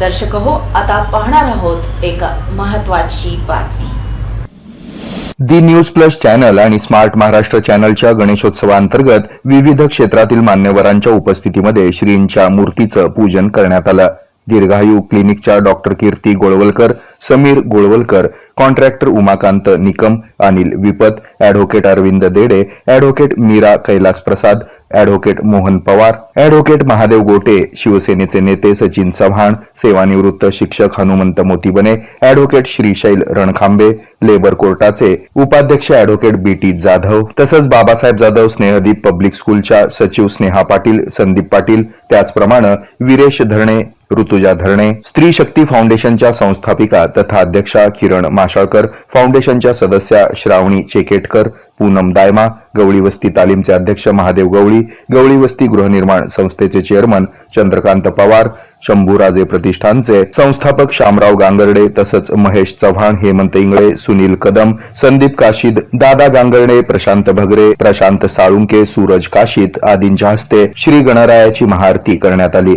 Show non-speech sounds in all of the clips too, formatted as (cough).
दर्शक हो आता पाहणार आहोत एक महत्वाची बातमी. दी न्यूज प्लस चॅनल आणि स्मार्ट महाराष्ट्र चॅनलच्या गणेशोत्सवाअंतर्गत विविध क्षेत्रातील मान्यवरांच्या उपस्थितीमध्ये श्रींच्या मूर्तीचं पूजन करण्यात आलं. दीर्घायू क्लिनिकच्या doctor Kirti Golwalkar Sameer Golwalkar contractor Umakant Nikam Anil Vipat advocate Arvind Dede advocate Meera Kailas Prasad advocate Mohan Pawar advocate Mahadev Gote शिवसेनेचे नेते सचिन चव्हाण सेवानिवृत्त शिक्षक हनुमंत मोतीबने ॲडव्होकेट श्रीशैल रणखांबे लेबर कोर्टाचे उपाध्यक्ष ॲडव्होकेट बी टी जाधव तसंच बाबासाहेब जाधव स्नेहदीप पब्लिक स्कूलच्या सचिव स्नेहा पाटील संदीप पाटील त्याचप्रमाणे विरेश धरणे ऋतुजा धरणे स्त्री शक्ती फाउंडेशनच्या संस्थापिका तथा अध्यक्षा किरण माशाळकर फाउंडेशनच्या सदस्या श्रावणी चेकेटकर पूनम दायमा गवळी वस्ती तालीमचे अध्यक्ष महादेव गवळी गवळी वस्ती गृहनिर्माण संस्थेचे चेअरमन चंद्रकांत पवार शंभूराजे प्रतिष्ठानचे संस्थापक शामराव गांगर्डे तसंच महेश चव्हाण हेमंत इंगळे सुनील कदम संदीप काशीद दादा गांगर्डे प्रशांत भगरे प्रशांत साळुंके सूरज काशीत आदींच्या हस्ते श्री गणरायाची महाआरती करण्यात आली.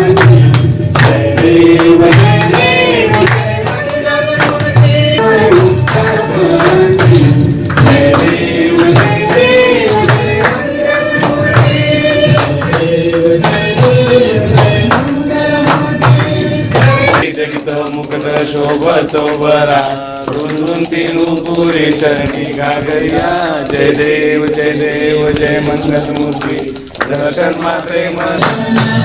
मुकुट शोभतो बरा रुंदून तिनु पुरी चरणी गागरिया जय देव जय देव जय मंगल मूर्ती दर्शन मात्रे मन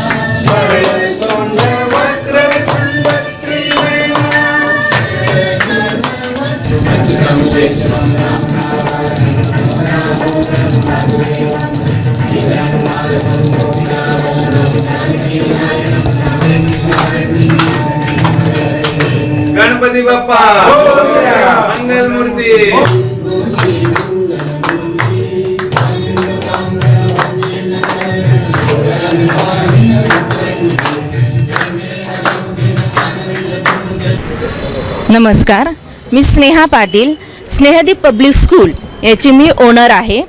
गणपती बाप्पा. मंगल मूर्ती. नमस्कार मी स्नेहा पाटील स्नेहदीप पब्लिक स्कूल याची मी ओनर आहे.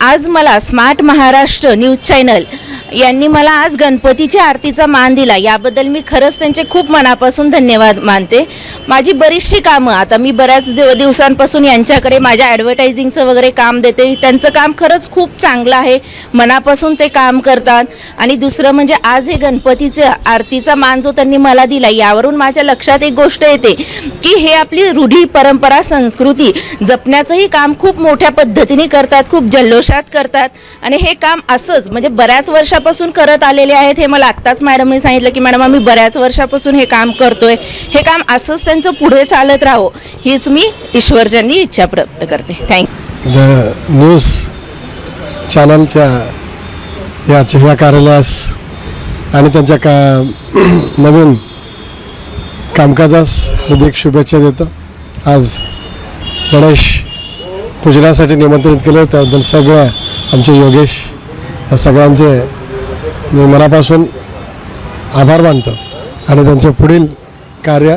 आज मला स्मार्ट महाराष्ट्र न्यूज चॅनल यांनी मला आज गणपतीच्या आरतीचा मान दिला. याबद्दल मी खरंच त्यांचे खूप मनापासून धन्यवाद मानते. माझी बरीचशी कामं आता मी बऱ्याच दिव दिवसांपासून यांच्याकडे माझ्या ॲडव्हर्टायझिंगचं वगैरे काम देते. त्यांचं काम खरंच खूप चांगलं आहे. मनापासून ते काम करतात. आणि दुसरं म्हणजे आज हे गणपतीचं आरतीचा मान जो त्यांनी मला दिला यावरून माझ्या लक्षात एक गोष्ट येते की हे आपली रूढी परंपरा संस्कृती जपण्याचंही काम खूप मोठ्या पद्धतीने करतात खूप जल्लोषात करतात. आणि हे काम असंच म्हणजे बऱ्याच वर्षापासून करत आलेले आहेत हे मला आत्ताच मॅडमने सांगितलं की मॅडम आम्ही बऱ्याच वर्षापासून हे काम करतोय. हे काम असंच त्यांचं पुढे चालत राहो हीच मी ईश्वरजनी इच्छा प्राप्त करते. थँक्यू द न्यूज चॅनलच्या या जिल्हा कार्यालयास आणि त्यांच्या का (clears throat) नवीन कामकाजास हार्दिक शुभेच्छा देतो. आज गणेश पूजनासाठी निमंत्रित केलं. त्याबद्दल सगळ्या आमचे योगेश या सगळ्यांचे मी मनापासून आभार मानतो आणि त्यांचं पुढील कार्य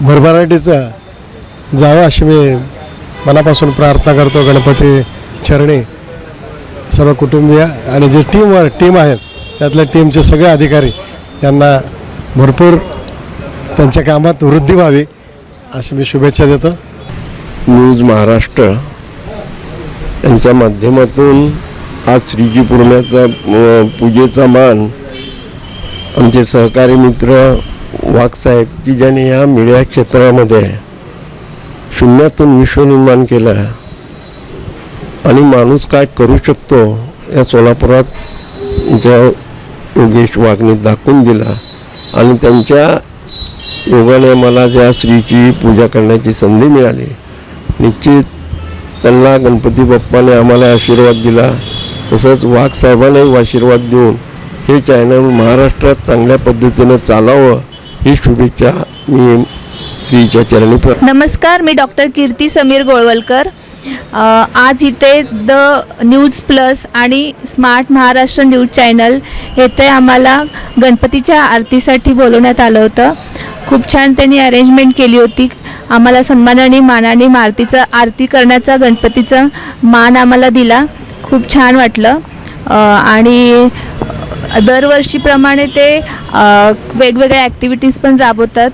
भरभराटीचं जावं अशी मी मनापासून प्रार्थना करतो. गणपती चरणी सर्व कुटुंबीय आणि जे टीमवर टीम आहेत त्यातल्या टीमचे सगळे अधिकारी यांना भरपूर त्यांच्या कामात वृद्धी व्हावी अशी मी शुभेच्छा देतो. न्यूज महाराष्ट्र यांच्या माध्यमातून आज श्रीजी पूर्णाचा पूजेचा मान आमचे सहकारी मित्र वाघसाहेब की ज्याने या मीडिया क्षेत्रामध्ये शून्यातून विश्व निर्माण केलं आणि माणूस काय करू शकतो या सोलापुरात ज्या योगेश वाघने दाखवून दिला आणि त्यांच्या योगाने मला ज्या स्त्रीची पूजा करण्याची संधी मिळाली निश्चित त्यांना गणपती बाप्पाने आम्हाला आशीर्वाद दिला. तसंच वाघ साहेबांनाही आशीर्वाद देऊन हे चॅनल महाराष्ट्रात चांगल्या पद्धतीनं चालावं ही शुभेच्छा मी श्रीच्या चरणी नमस्कार मी डॉक्टर कीर्ती समीर गोळवलकर. आज इथे द न्यूज प्लस आणि स्मार्ट महाराष्ट्र न्यूज चॅनल येथे आम्हाला गणपतीच्या आरतीसाठी बोलवण्यात आलं होतं. खूप छान त्यांनी अरेंजमेंट केली होती. आम्हाला सन्मानाने मानाने मारतीचं आरती करण्याचा गणपतीचा मान आम्हाला दिला. खूप छान वाटलं. आणि दरवर्षीप्रमाणे ते वेगवेगळ्या ॲक्टिव्हिटीज पण राबवतात.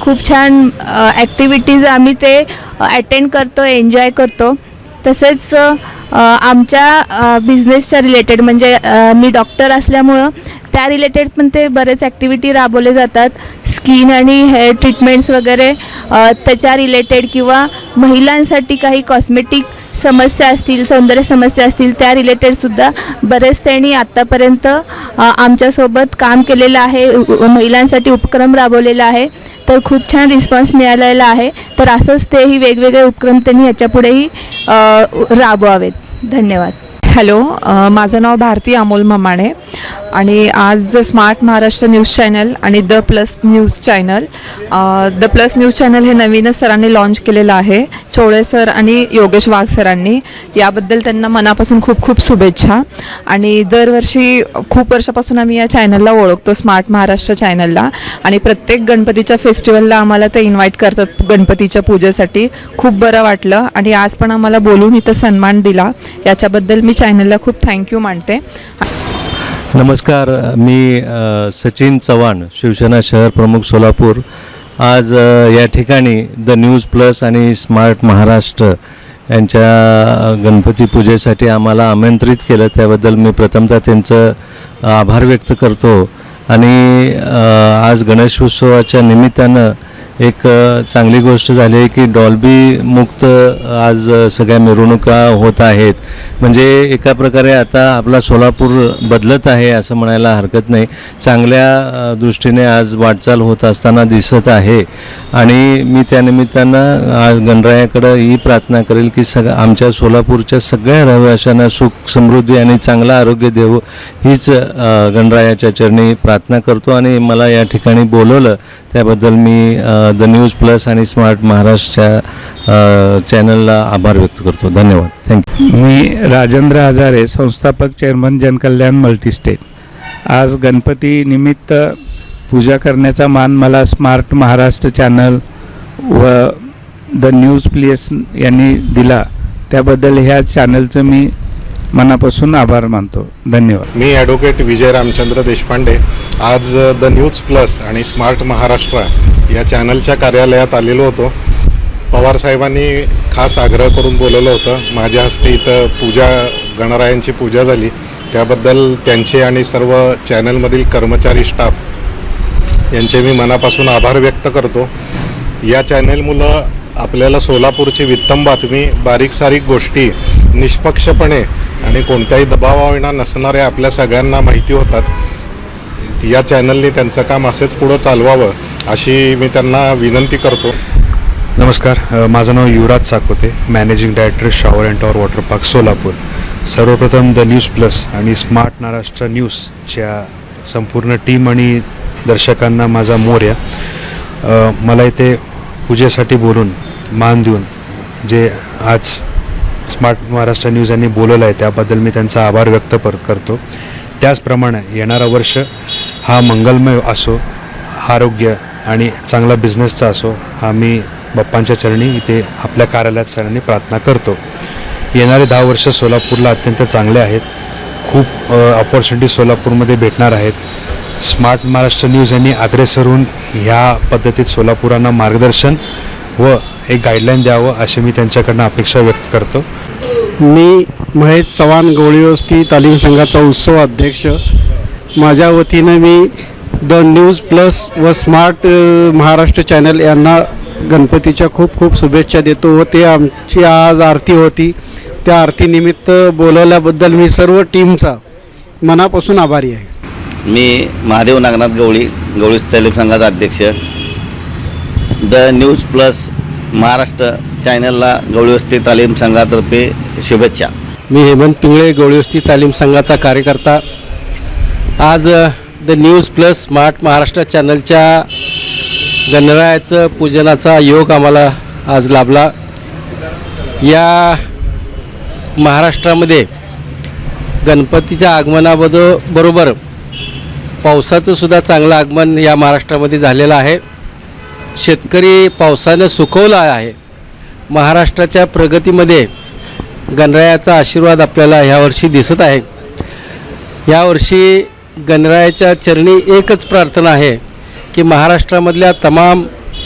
खूप छान ॲक्टिव्हिटीज आम्ही ते अटेंड करतो एन्जॉय करतो. तसेच आमच्या बिझनेसच्या रिलेटेड म्हणजे मी डॉक्टर असल्यामुळं त्या रिलेटेड पण ते बरेच ॲक्टिव्हिटी राबवले जातात. स्किन आणि हेअर ट्रीटमेंट्स वगैरे त्याच्या रिलेटेड किंवा महिलांसाठी काही कॉस्मेटिक समस्या असतील सौंदर्य समस्या असतील त्या रिलेटेडसुद्धा बरेच त्यांनी आत्तापर्यंत आमच्यासोबत काम केलेलं आहे. महिलांसाठी उपक्रम राबवलेला आहे. तर खूप छान रिस्पॉन्स मिळालेला आहे. तर असंच तेही वेगवेगळे उपक्रम त्यांनी याच्यापुढेही राबवावेत. धन्यवाद. हॅलो माझं नाव भारती अमोल ममाणे. आणि आज स्मार्ट महाराष्ट्र न्यूज चॅनल आणि the plus news channel the plus news channel हे नवीनच सरांनी लॉन्च केलेलं आहे. चोळे सर आणि योगेश वाघ सरांनी. याबद्दल त्यांना मनापासून खूप खूप शुभेच्छा. आणि दरवर्षी खूप वर्षापासून आम्ही या चॅनलला ओळखतो स्मार्ट महाराष्ट्र चॅनलला. आणि प्रत्येक गणपतीच्या फेस्टिवलला आम्हाला ते इन्व्हाइट करतात गणपतीच्या पूजेसाठी. खूप बरं वाटलं आणि आज पण आम्हाला बोलून इथं सन्मान दिला. याच्याबद्दल मी चॅनलला खूप थँक्यू मानते. नमस्कार मी सचिन चव्हाण शिवसेना शहर प्रमुख सोलापूर. आज या ठिकाणी द न्यूज प्लस आणि स्मार्ट महाराष्ट्र यांच्या गणपती पूजेसाठी आम्हाला आमंत्रित केलं. त्याबद्दल मी प्रथमतः त्यांचं आभार व्यक्त करतो. आणि आज गणेशोत्सवाच्या निमित्तानं एक चांगली गोष्ट झाली आहे की डॉल्बी मुक्त आज सगळ्या मिरवणुका होत आहेत. म्हणजे एका प्रकारे आता आपला सोलापूर बदलत आहे असं म्हणायला हरकत नाही. चांगल्या दृष्टीने आज वाटचाल होत असताना दिसत आहे. आणि मी त्यानिमित्तानं आज गणरायाकडं ही प्रार्थना करेल की सग आमच्या सोलापूरच्या सगळ्या रहिवाशांना सुख समृद्धी आणि चांगलं आरोग्य देवो हीच गणरायाच्या चरणी प्रार्थना करतो. आणि मला या ठिकाणी बोलवलं त्याबद्दल मी द न्यूज प्लस आणि स्मार्ट महाराष्ट्रच्या चॅनलला आभार व्यक्त करतो. धन्यवाद. थँक्यू मी राजेंद्र हजारे संस्थापक चेअरमन जनकल्याण मल्टीस्टेट. आज गणपती निमित्त पूजा करण्याचा मान मला स्मार्ट महाराष्ट्र चॅनल व द न्यूज प्लेस यांनी दिला. त्याबद्दल ह्या चॅनलचं मी मनापासून आभार मानतो. धन्यवाद. मी ॲडव्होकेट विजय रामचंद्र देशपांडे. आज द न्यूज प्लस आणि स्मार्ट महाराष्ट्र या चॅनलच्या कार्यालयात आलेलो होतो. पवार साहेबांनी खास आग्रह करून बोलवलं होतं. माझ्या हस्ते इथं पूजा गणरायांची पूजा झाली. त्याबद्दल त्यांचे आणि सर्व चॅनलमधील कर्मचारी स्टाफ यांचे मी मनापासून आभार व्यक्त करतो. या चॅनलमुळं आपल्याला सोलापूरची वित्तम बातमी बारीक सारीक गोष्टी निष्पक्षपणे आणि कोणत्याही दबावाविना नसणाऱ्या आपल्या सगळ्यांना माहिती होतात. या चॅनलने त्यांचं काम असेच पुढं चालवावं अशी मी त्यांना विनंती करतो. नमस्कार. माझं नाव Yuvraj Sakote managing director shower and tower water park Solapur. सर्वप्रथम द न्यूज प्लस आणि स्मार्ट महाराष्ट्र न्यूजच्या संपूर्ण टीम आणि दर्शकांना माझा मोर्या मला इथे पूजेसाठी बोलून मान देऊन जे आज स्मार्ट महाराष्ट्र न्यूज यांनी बोलवलं आहे. त्याबद्दल मी त्यांचा आभार व्यक्त पर करतो. त्याचप्रमाणे येणारा वर्ष हा मंगलमय असो आरोग्य आणि चांगला बिझनेसचा असो हा मी बाप्पांच्या चरणी इथे आपल्या कार्यालयात सगळ्यांनी प्रार्थना करतो. येणारे दहा वर्ष सोलापूरला अत्यंत चांगले आहेत. खूप ऑपॉर्च्युनिटी सोलापूरमध्ये भेटणार आहेत. स्मार्ट महाराष्ट्र न्यूज यांनी अग्रेसर होऊन ह्या पद्धतीत सोलापुरांना मार्गदर्शन व एक गाईडलाईन द्यावं अशी मी त्यांच्याकडनं अपेक्षा व्यक्त करतो. मी महेश चव्हाण गवळीवस्ती तालीम संघाचा उत्सव अध्यक्ष. माझ्या वतीनं मी द न्यूज प्लस व स्मार्ट महाराष्ट्र चॅनल यांना गणपतीच्या खूप खूप शुभेच्छा देतो व ते आमची आज आरती होती. त्या आरतीनिमित्त बोलवल्याबद्दल मी सर्व टीमचा मनापासून आभारी आहे. मी महादेव नागनाथ गवळी गवळी तालीम संघाचा अध्यक्ष. द न्यूज प्लस महाराष्ट्र चॅनलला गवळीवस्ती तालीम संघातर्फे शुभेच्छा. मी हेमंत पिंगळे गवळीवस्ती तालीम संघाचा कार्यकर्ता. आज the news plus smart Maharashtra चॅनलच्या गणरायाचं पूजनाचा योग आम्हाला आज लाभला. या महाराष्ट्रामध्ये गणपतीच्या आगमनाबदो बरोबर पावसाचंसुद्धा चांगलं आगमन या महाराष्ट्रामध्ये झालेलं आहे. शेतकरी पावसानं सुकवला आहे. महाराष्ट्राच्या प्रगतीमध्ये गणरायाचा आशीर्वाद आपल्याला ह्यावर्षी दिसत आहे. यावर्षी गणरायाच्या चरणी एकच प्रार्थना आहे की महाराष्ट्रामधल्या तमाम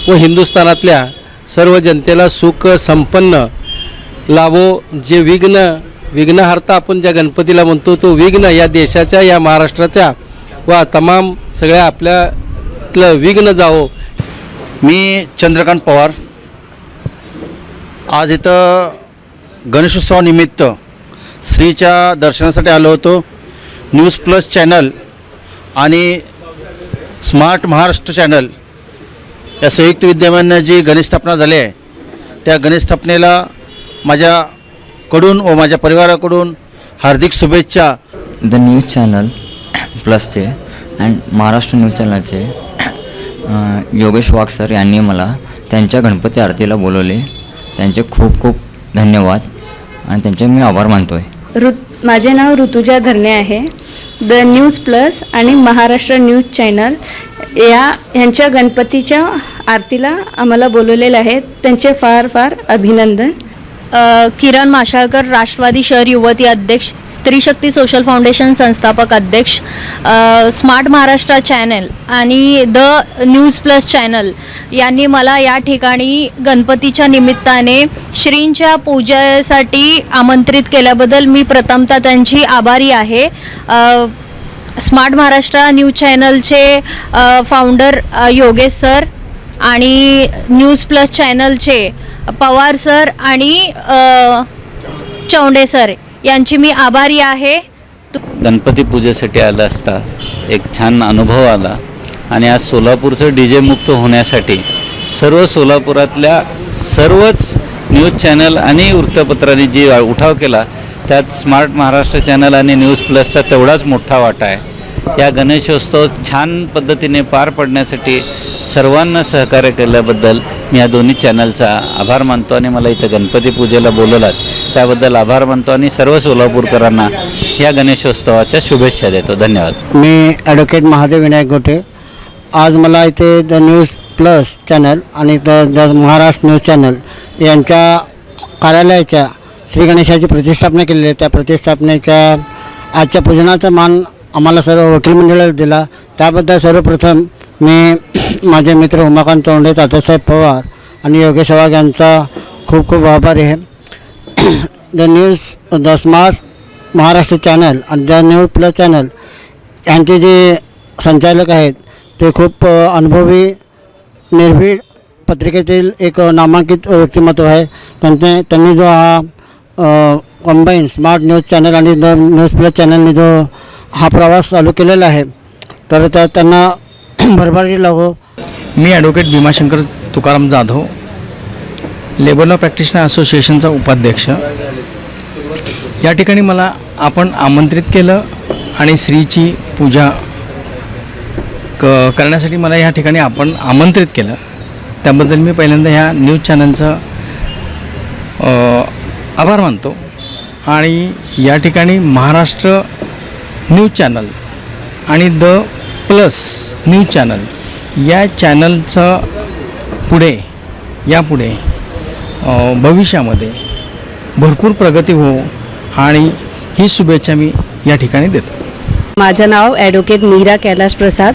व हिंदुस्थानातल्या सर्व जनतेला सुख संपन्न लाभो. जे विघ्न विघ्नहर्ता आपण ज्या गणपतीला म्हणतो तो विघ्न या देशाच्या या महाराष्ट्राच्या व तमाम सगळ्या आपल्यातलं विघ्न जावो मी चंद्रकांत पवार. आज इथं गणेशोत्सवानिमित्त श्रीच्या दर्शनासाठी आलो होतो. न्यूज प्लस चॅनल आणि स्मार्ट महाराष्ट्र चॅनल या संयुक्त विद्यमानं जी गणेश स्थापना झाली आहे त्या गणेश स्थापनेला माझ्याकडून व माझ्या परिवाराकडून हार्दिक शुभेच्छा. द न्यूज चॅनल प्लसचे अँड महाराष्ट्र न्यूज चॅनलचे योगेश वाघ सर यांनी मला त्यांच्या गणपती आरतीला बोलवले. त्यांचे खूप खूप धन्यवाद आणि त्यांचे मी आभार मानतो आहे ऋत माझे नाव ऋतुजा धरणे आहे. द न्यूज प्लस आणि महाराष्ट्र न्यूज चॅनल या यांच्या गणपतीच्या आरतीला आम्हाला बोलवलेलं आहे त्यांचे फार फार अभिनंदन. किरण माशाळकर राष्ट्रवादी शहर युवती अध्यक्ष स्त्री शक्ती सोशल फाउंडेशन संस्थापक अध्यक्ष स्मार्ट महाराष्ट्र चॅनल आणि द न्यूज प्लस चॅनल यांनी मला या ठिकाणी गणपतीच्या निमित्ताने श्रींच्या पूजेसाठी आमंत्रित केल्याबद्दल मी प्रथमतः त्यांची आभारी आहे. स्मार्ट महाराष्ट्र न्यूज चॅनलचे फाउंडर योगेश सर आणि न्यूज प्लस चॅनलचे पवार सर आणि चौंडे सर यांची मी आभारी आहे. गणपती पूजेसाठी आलं असता एक छान अनुभव आला. आणि आज सोलापूरचं डी जे मुक्त होण्यासाठी सर्व सोलापुरातल्या सर्वच न्यूज चॅनल आणि वृत्तपत्रांनी जी उठाव केला त्यात स्मार्ट महाराष्ट्र चॅनल आणि न्यूज प्लसचा तेवढाच मोठा वाटा आहे. या गणेशोत्सव छान पद्धतीने पार पडण्यासाठी सर्वांना सहकार्य केल्याबद्दल मी या दोन्ही चॅनलचा आभार मानतो आणि मला इथं गणपती पूजेला बोलवलात. त्याबद्दल आभार मानतो आणि सर्व सोलापूरकरांना या गणेशोत्सवाच्या शुभेच्छा देतो. धन्यवाद. मी ॲडव्होकेट महादेव विनायक गोटे. आज मला इथे द न्यूज प्लस चॅनल आणि the the Maharashtra news channel यांच्या कार्यालयाच्या श्री गणेशाची प्रतिष्ठापना केलेली आहे. त्या प्रतिष्ठापनेच्या आजच्या पूजनाचा मान आम्हाला सर्व वकील मंडळाला दिला. त्याबद्दल सर्वप्रथम मी (clears throat) माझे मित्र उमाकांत चौंडे तात्यासाहेब पवार आणि योगेश वाघ यांचा खूप खूप आभारी आहे. (clears throat) The news the smart Maharashtra channel आणि द न्यूज प्लस चॅनल यांचे जे संचालक आहेत ते खूप अनुभवी निर्भीड पत्रिकेतील एक नामांकित व्यक्तिमत्व आहे. त्यांचे त्यांनी जो हा कंबाईन स्मार्ट न्यूज चॅनल आणि द न्यूज प्लस चॅनलने जो हा प्रवास चालू केलेला आहे. तर त्या त्यांना (clears throat) भरभराटी लागो. मी advocate Bhimashankar Tukaram Jadhav labour law practitioner असोसिएशनचा उपाध्यक्ष. या ठिकाणी मला आपण आमंत्रित केलं आणि श्रीची पूजा क करण्यासाठी मला या ठिकाणी आपण आमंत्रित केलं. त्याबद्दल मी पहिल्यांदा ह्या न्यूज चॅनलचं आभार मानतो. आणि या ठिकाणी महाराष्ट्र न्यूज चॅनल आणि द प्लस न्यूज चॅनल या चॅनलचं पुढे यापुढे भविष्यामध्ये भरपूर प्रगती हो आणि ही शुभेच्छा मी या ठिकाणी देतो. माझं नाव ॲडव्होकेट मीरा कैलाश प्रसाद.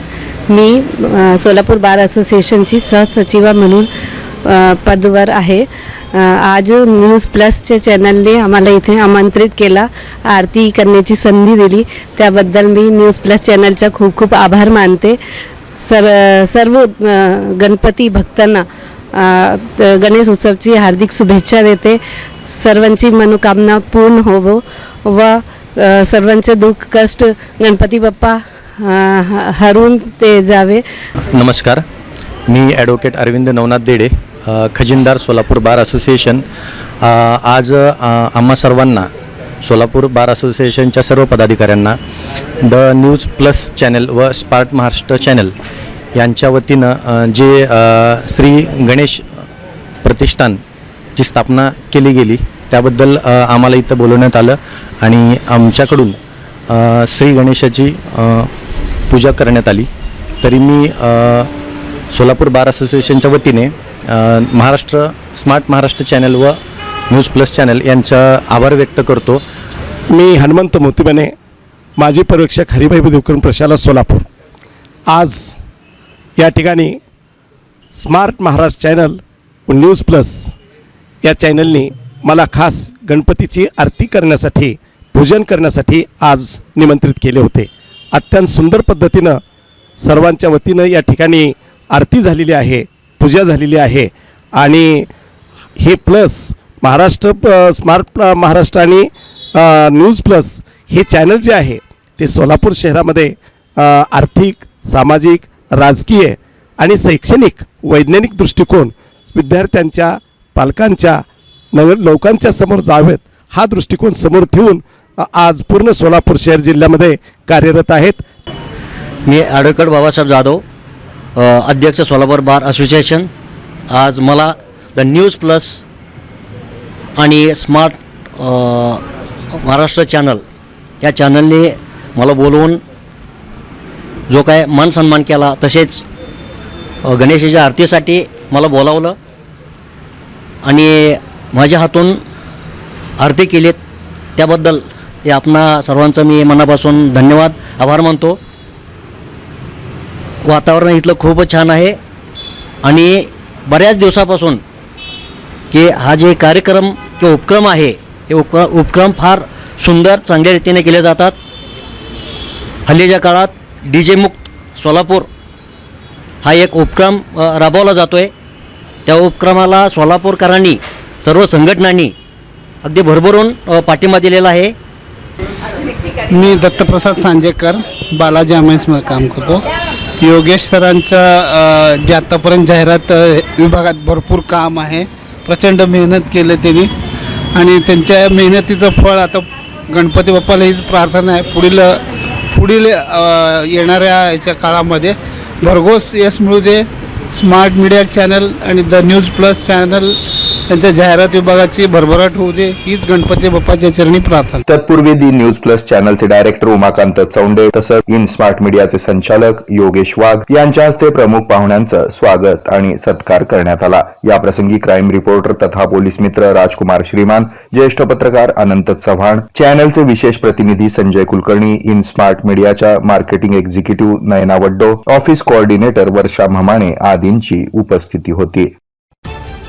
मी सोलापूर बार असोसिएशनची सहसचिवा म्हणून पदवर आहे. आज न्यूज प्लसच्या चॅनलने आम्हाला इथे आमंत्रित केला आरती करण्याची संधी दिली. त्याबद्दल मी न्यूज प्लस चॅनलचा खूप खूप आभार मानते. सर सर्व गणपती भक्तांना गणेश उत्सवची हार्दिक शुभेच्छा देते. सर्वांची मनोकामना पूर्ण होवो व सर्वांचे दुःख कष्ट गणपती बाप्पा ह- हरून ते जावे. नमस्कार. मी ॲडव्होकेट अरविंद नवनाथ देडे. खजिनदार सोलापूर बार असोसिएशन आज आम्हा सर्वांना सोलापूर बार असोसिएशनच्या सर्व पदाधिकाऱ्यांना द न्यूज प्लस चॅनल व स्पार्ट महाराष्ट्र चॅनल यांच्या वतीनं जे श्री गणेश प्रतिष्ठानची स्थापना केली गेली त्याबद्दल आम्हाला इथं बोलवण्यात आलं आणि आमच्याकडून श्री गणेशाची पूजा करण्यात आली. तरी मी सोलापूर बार असोसिएशनच्या वतीने महाराष्ट्र स्मार्ट महाराष्ट्र चॅनल व न्यूज प्लस चॅनल यांचा आभार व्यक्त करतो. मी हनुमंत मोतीबने माजी परीक्षक हरिभाई देवकरण प्रशाला सोलापूर. आज या ठिकाणी स्मार्ट महाराष्ट्र चॅनल व न्यूज प्लस या चॅनलनी मला खास गणपतीची आरती करण्यासाठी पूजन करण्यासाठी आज निमंत्रित केले होते. अत्यंत सुंदर पद्धतीनं सर्वांच्या वतीनं या ठिकाणी आरती झालेली आहे. पूजा झालेली आहे. आणि हे प्लस महाराष्ट्र प- स्मार्ट महाराष्ट्र आणि न्यूज प्लस हे चॅनल जे आहे ते सोलापूर शहरामध्ये आर्थिक सामाजिक राजकीय आणि शैक्षणिक वैज्ञानिक दृष्टिकोन विद्यार्थ्यांच्या पालकांच्या नव लोकांच्या समोर जावेत हा दृष्टिकोन समोर ठेवून आज पूर्ण सोलापूर शहर जिल्ह्यामध्ये कार्यरत आहेत. मी ॲडव्होकेट बाबासाहेब जाधव अध्यक्ष सोलापूर बार असोसिएशन. आज मला द न्यूज प्लस आणि स्मार्ट महाराष्ट्र चॅनल या चॅनलने मला बोलवून जो काय मान सन्मान केला तसेच गणेशाच्या आरतीसाठी मला बोलावलं आणि माझ्या हातून आरती केलीत. त्याबद्दल हे आपणा सर्वांचं मी मनापासून धन्यवाद आभार मानतो. वातावरण इथलं खूपच छान आहे. आणि बऱ्याच दिवसापासून की हा जे कार्यक्रम किंवा उपक्रम आहे हे उप उपक्रम फार सुंदर चांगल्या रीतीने केले जातात. हल्लीच्या काळात डी जे मुक्त सोलापूर हा एक उपक्रम राबवला जातो आहे त्या उपक्रमाला सोलापूरकरांनी सर्व संघटनांनी अगदी भरभरून पाठिंबा दिलेला आहे. मी दत्तप्रसाद सांजेकर बालाजी अमेसमध्ये काम करतो. योगेश सरांच्या जे आत्तापर्यंत जाहिरात विभागात भरपूर काम आहे. प्रचंड मेहनत केलं त्यांनी. आणि त्यांच्या मेहनतीचं फळ आता गणपती बाप्पाला हीच प्रार्थना आहे. पुढील पुढील येणाऱ्या याच्या काळामध्ये भरघोस यश मिळू दे. स्मार्ट मीडिया चॅनल आणि द न्यूज प्लस चॅनल त्यांच्या जाहिरात विभागाची भरभराट होऊ दे हीच गणपती बाप्पाच्या चरणी प्रार्थना. तत्पूर्वी दी न्यूज प्लस चॅनलचे डायरेक्टर उमाकांत चौंडे तसंच इन स्मार्ट मीडियाचे संचालक योगेश वाघ यांच्या हस्ते प्रमुख पाहुण्यांचं स्वागत आणि सत्कार करण्यात आला. याप्रसंगी क्राईम रिपोर्टर तथा पोलीस मित्र राजकुमार श्रीमान ज्येष्ठ पत्रकार अनंत चव्हाण चॅनलचे विशेष प्रतिनिधी संजय कुलकर्णी इन स्मार्ट मीडियाच्या marketing executive Nayana Vaddo office coordinator Varsha Mhamane आदींची उपस्थिती होती.